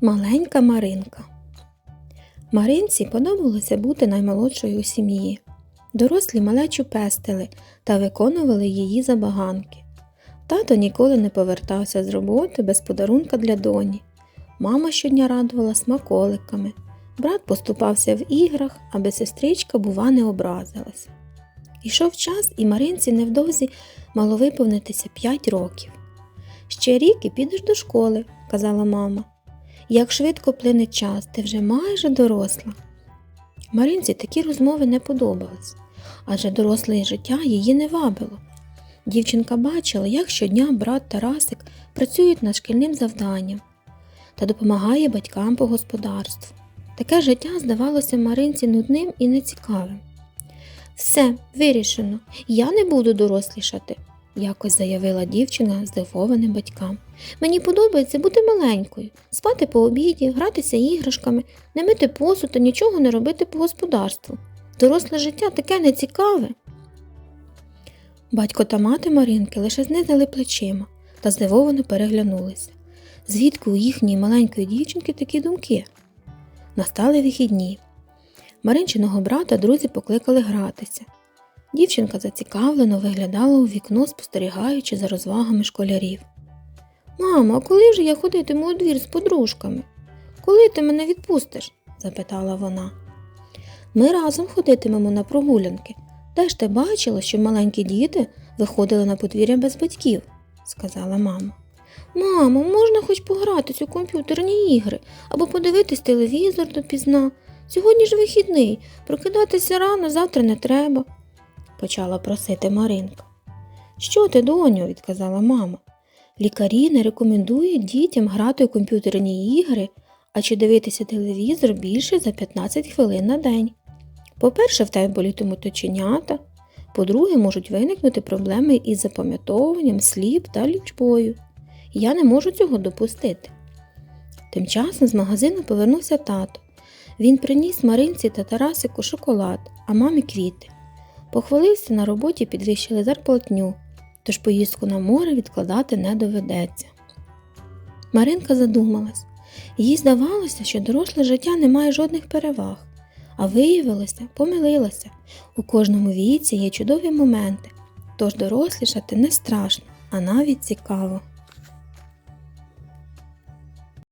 Маленька Маринка. Маринці подобалося бути наймолодшою у сім'ї. Дорослі малечу пестили та виконували її забаганки. Тато ніколи не повертався з роботи без подарунка для доні. Мама щодня радувала смаколиками. Брат поступався в іграх, аби сестричка, бува, не образилася. Ішов час, і Маринці невдовзі мало виповнитися 5 років. Ще рік і підеш до школи, казала мама. Як швидко плине час, ти вже майже доросла. Маринці такі розмови не подобались, адже доросле життя її не вабило. Дівчинка бачила, як щодня брат Тарасик працюють над шкільним завданням та допомагає батькам по господарству. Таке життя здавалося Маринці нудним і нецікавим. Все, вирішено, я не буду дорослішати, якось заявила дівчина здивованим батькам. Мені подобається бути маленькою, спати по обіді, гратися іграшками, не мити посуд та нічого не робити по господарству. Доросле життя таке нецікаве. Батько та мати Маринки лише знизили плечима та здивовано переглянулися. Звідки у їхньої маленької дівчинки такі думки? Настали вихідні. Маринчиного брата друзі покликали гратися. Дівчинка зацікавлено виглядала у вікно, спостерігаючи за розвагами школярів. Мамо, а коли вже я ходитиму у двір з подружками? Коли ти мене відпустиш? запитала вона. Ми разом ходитимемо на прогулянки. Де ж ти бачила, що маленькі діти виходили на подвір'я без батьків, сказала мама. Мамо, можна хоч погратись у комп'ютерні ігри або подивитись телевізор допізна. Сьогодні ж вихідний, прокидатися рано завтра не треба, почала просити Маринка. Що ти, доню, відказала мама. Лікарі не рекомендують дітям грати у комп'ютерні ігри, а чи дивитися телевізор більше за 15 хвилин на день. По-перше, в тебе болітимуть оченята, по-друге, можуть виникнути проблеми із запам'ятовуванням слів та лічбою. Я не можу цього допустити. Тим часом з магазину повернувся тато. Він приніс Маринці та Тарасику шоколад, а мамі квіти. Похвалився на роботі, підвищили зарплатню, тож поїздку на море відкладати не доведеться. Маринка задумалась. Їй здавалося, що доросле життя не має жодних переваг, а виявилося, помилилася. У кожному віці є чудові моменти, тож дорослішати не страшно, а навіть цікаво.